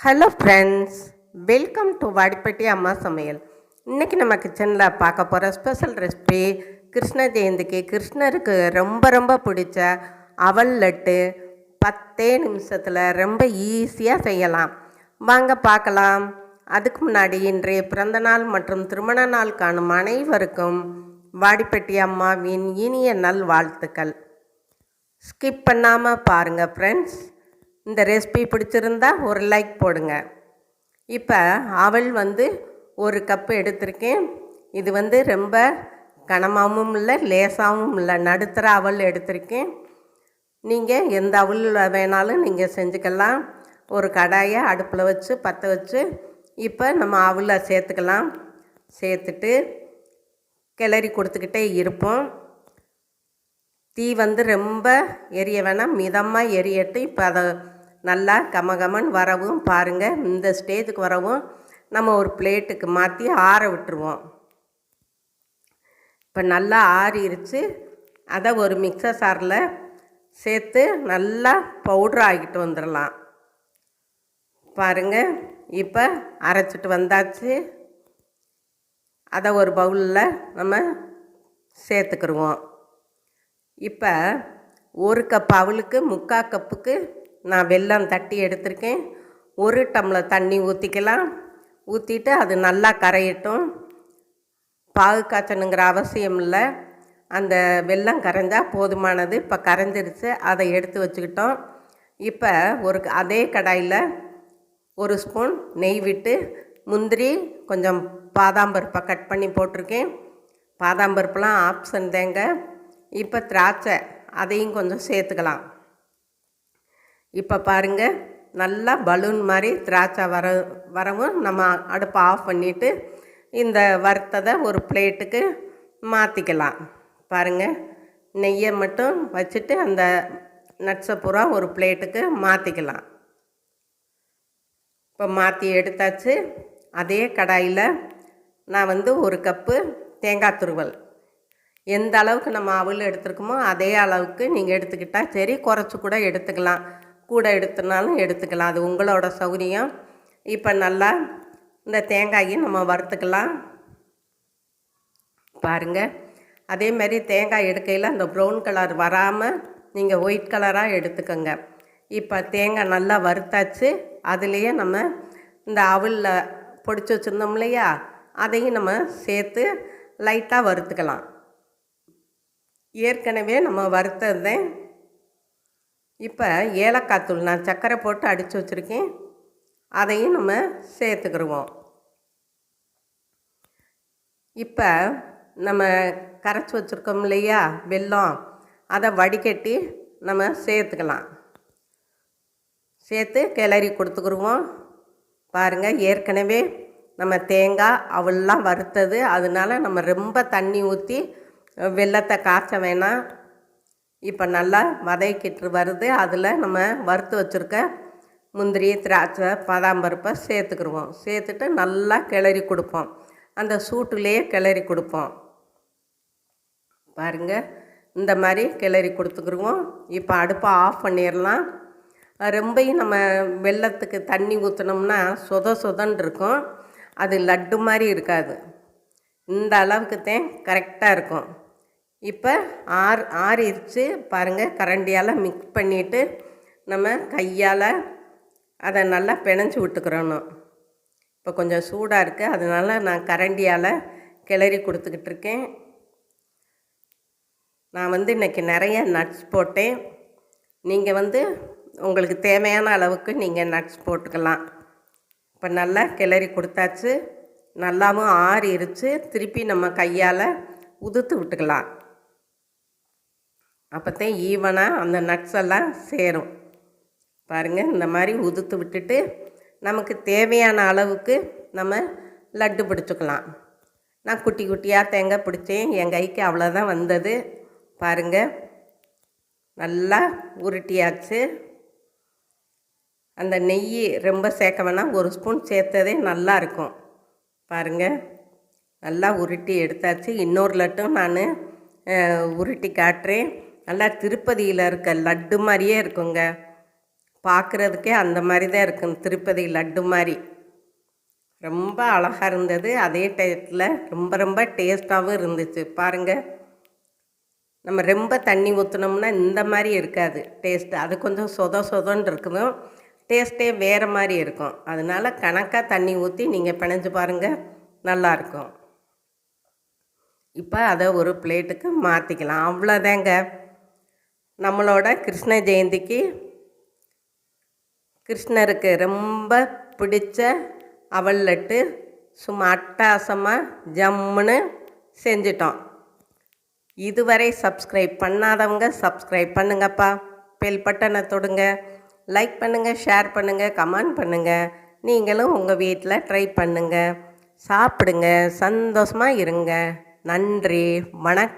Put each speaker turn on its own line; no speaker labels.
Hello friends welcome to Vadipatti அம்மா சமையல் இன்றைக்கி நம்ம கிச்சனில் பார்க்க போகிற ஸ்பெஷல் ரெசிபி கிருஷ்ண ஜெயந்திக்கு கிருஷ்ணருக்கு ரொம்ப ரொம்ப பிடிச்ச அவல் லட்டு பத்தே நிமிஷத்தில் ரொம்ப ஈஸியாக செய்யலாம். வாங்க பார்க்கலாம். அதுக்கு முன்னாடி இன்றைய பிறந்தநாள் மற்றும் திருமண நாள் காணும் அனைவருக்கும் வாடிப்பட்டி அம்மாவின் இனிய நல் வாழ்த்துக்கள் ஸ்கிப் பண்ணாமல் பாருங்கள் ஃப்ரெண்ட்ஸ் இந்த ரெசிபி பிடிச்சிருந்தா ஒரு லைக் போடுங்க. இப்போ அவல் வந்து ஒரு கப்பு எடுத்திருக்கேன். இது வந்து ரொம்ப கனமாகவும் இல்லை லேசாகவும் இல்லை. நடுத்தர அவல் எடுத்திருக்கேன். நீங்கள் எந்த அவல் வேணாலும் நீங்கள் செஞ்சுக்கலாம். ஒரு கடாயை அடுப்பில் வச்சு பற்ற வச்சு இப்போ நம்ம அவலை சேர்த்துக்கலாம். சேர்த்துட்டு கிளறி கொடுத்துக்கிட்டே இருப்போம். தீ வந்து ரொம்ப எரிய வேணாம். மிதமாக எரியட்டு. இப்போ அதை நல்லா கமகமன் வரவும் பாருங்கள் இந்த ஸ்டேஜுக்கு வரவும் நம்ம ஒரு பிளேட்டுக்கு மாற்றி ஆற விட்டுருவோம். இப்போ நல்லா ஆறிடுச்சு அதை ஒரு மிக்சர் சாரில் சேர்த்து நல்லா பவுட்ரு ஆகிட்டு வந்துடலாம் பாருங்கள் இப்போ அரைச்சிட்டு வந்தாச்சு. அதை ஒரு பவுலில் நம்ம சேர்த்துக்கிருவோம். இப்போ ஒரு கப் அவளுக்கு முக்கால் கப்புக்கு நான் வெல்லம் தட்டி எடுத்திருக்கேன். ஒரு டம்ளர் தண்ணி ஊற்றிக்கலாம் ஊற்றிட்டு அது நல்லா கரையட்டும். பாகு காய்ச்சணுங்கிற அவசியம் இல்லை. அந்த வெல்லம் கரைஞ்சால் போதுமானது. இப்போ கரைஞ்சிருச்சு. அதை எடுத்து வச்சுக்கிட்டோம். இப்போ ஒரு அதே கடாயில் ஒரு ஸ்பூன் நெய் விட்டு முந்திரி கொஞ்சம் பாதாம் பருப்பை கட் பண்ணி போட்டிருக்கேன். பாதாம் பருப்புலாம் ஆப்ஷன் தேங்க. இப்போ திராட்சை அதையும் கொஞ்சம் சேர்த்துக்கலாம். இப்போ பாருங்கள் நல்லா பலூன் மாதிரி திராட்சை வர வரவும் நம்ம அடுப்பை ஆஃப் பண்ணிவிட்டு இந்த வறுத்ததை ஒரு பிளேட்டுக்கு மாற்றிக்கலாம் பாருங்கள் நெய்யை மட்டும் வச்சுட்டு அந்த நட்ஸை பூரா ஒரு பிளேட்டுக்கு மாற்றிக்கலாம் இப்போ மாற்றி எடுத்தாச்சு. அதே கடாயில் நான் வந்து ஒரு கப்பு தேங்காய் துருவல். எந்த அளவுக்கு நம்ம அவள் எடுத்துருக்கோமோ அதே அளவுக்கு நீங்கள் எடுத்துக்கிட்டால் சரி குறைச்சி கூட எடுத்துக்கலாம். கூட எடுத்துனாலும் எடுத்துக்கலாம். அது உங்களோட சௌகரியம். இப்போ நல்லா இந்த தேங்காயை நம்ம வறுத்துக்கலாம். பாருங்கள் அதே மாதிரி தேங்காய் எடுக்கையில் அந்த ப்ரௌன் கலர் வராமல் நீங்கள் ஒயிட் கலராக எடுத்துக்கோங்க. இப்போ தேங்காய் நல்லா வறுத்தாச்சு. அதுலேயே நம்ம இந்த அவலில் பொடிச்சு வச்சுருந்தோம் இல்லையா? அதையும் நம்ம சேர்த்து லைட்டாக வறுத்துக்கலாம். ஏற்கனவே நம்ம வறுத்தது இப்போ ஏலக்காய் தூள் நான் சர்க்கரை போட்டு அடித்து வச்சுருக்கேன். அதையும் நம்ம சேர்த்துக்கிடுவோம். இப்போ நம்ம கரைச்சி வச்சுருக்கோம் இல்லையா வெல்லம். அதை வடிகட்டி நம்ம சேர்த்துக்கலாம். சேர்த்து கிளறி கொடுத்துக்குருவோம் பாருங்கள் ஏற்கனவே நம்ம தேங்காய் அவெல்லாம் வறுத்தது. அதனால நம்ம ரொம்ப தண்ணி ஊற்றி வெள்ளத்தை காய்ச்ச வேணாம். இப்போ நல்லா வதக்கிட்டு வருது. அதில் நம்ம வறுத்து வச்சுருக்க முந்திரி திராட்சை பாதாம் பருப்பை சேர்த்துக்கிடுவோம் சேர்த்துட்டு நல்லா கிளறி கொடுப்போம். அந்த சூட்டுலேயே கிளறி கொடுப்போம். பாருங்கள் இந்த மாதிரி கிளறி கொடுத்துக்குருவோம். இப்போ அடுப்பை ஆஃப் பண்ணிடலாம். ரொம்பையும் நம்ம வெள்ளத்துக்கு தண்ணி ஊற்றினோம்னா சொத சொதன் இருக்கும். அது லட்டு மாதிரி இருக்காது. இந்த அளவுக்கு தான் கரெக்டாக இருக்கும். இப்போ ஆறு ஆறிடுச்சு பாருங்கள் கரண்டியால் மிக்ஸ் பண்ணிவிட்டு நம்ம கையால் அதை நல்லா பிணைஞ்சி விட்டுக்கிறணும் இப்போ கொஞ்சம் சூடாக இருக்குது அதனால் நான் கரண்டியால் கிளறி கொடுத்துக்கிட்டு இருக்கேன். நான் வந்து இன்றைக்கி நிறைய நட்ஸ் போட்டேன். நீங்கள் வந்து உங்களுக்கு தேவையான அளவுக்கு நீங்கள் நட்ஸ் போட்டுக்கலாம். இப்போ நல்லா கிளறி கொடுத்தாச்சு. நல்லாவும் ஆறிடுச்சு திருப்பி நம்ம கையால் உதுத்து விட்டுக்கலாம். அப்போத்தான் ஈவனாக அந்த நட்ஸ் எல்லாம் சேரும். பாருங்கள் இந்த மாதிரி உதுத்து விட்டுட்டு நமக்கு தேவையான அளவுக்கு நம்ம லட்டு பிடிச்சிக்கலாம். நான் குட்டி குட்டியாக தேங்காய் பிடிச்சேன். என் கைக்கு அவ்வளோதான் வந்தது. பாருங்கள் நல்லா உருட்டியாச்சு. அந்த நெய் ரொம்ப சேர்க்க வேணாம். ஒரு ஸ்பூன் சேர்த்ததே நல்லா இருக்கும். பாருங்கள் நல்லா உருட்டி எடுத்தாச்சு. இன்னொரு லட்டும் நான் உருட்டி காட்டுறேன். நல்லா திருப்பதியில் இருக்க லட்டு மாதிரியே இருக்குங்க. பார்க்குறதுக்கே அந்த மாதிரி தான் இருக்கும். திருப்பதி லட்டு மாதிரி. ரொம்ப அழகாக இருந்தது. அதே டயத்தில் ரொம்ப ரொம்ப டேஸ்ட்டாகவும் இருந்துச்சு. பாருங்கள் நம்ம ரொம்ப தண்ணி ஊற்றினோம்னா இந்த மாதிரி இருக்காது. டேஸ்ட்டு. அது கொஞ்சம் சொத சொதன்னு இருக்குதும். டேஸ்ட்டே வேறு மாதிரி இருக்கும். அதனால கணக்காக தண்ணி ஊற்றி நீங்கள் பிணைஞ்சு பாருங்கள் நல்லாயிருக்கும் இப்போ அதை ஒரு பிளேட்டுக்கு மாற்றிக்கலாம் அவ்வளோதாங்க நம்மளோட கிருஷ்ண ஜெயந்திக்கு கிருஷ்ணருக்கு ரொம்ப பிடிச்ச அவல் லட்டு சும்மா அட்டாசமாக ஜம்முன்னு செஞ்சிட்டோம். இதுவரை சப்ஸ்கிரைப் பண்ணாதவங்க சப்ஸ்கிரைப் பண்ணுங்கப்பா. பெல் பட்டனை தொடுங்க. லைக் பண்ணுங்கள் ஷேர் பண்ணுங்கள் கமெண்ட் பண்ணுங்கள் நீங்களும் உங்கள் வீட்டில் ட்ரை பண்ணுங்கள் சாப்பிடுங்க சந்தோஷமாக இருங்க. நன்றி வணக்கம்.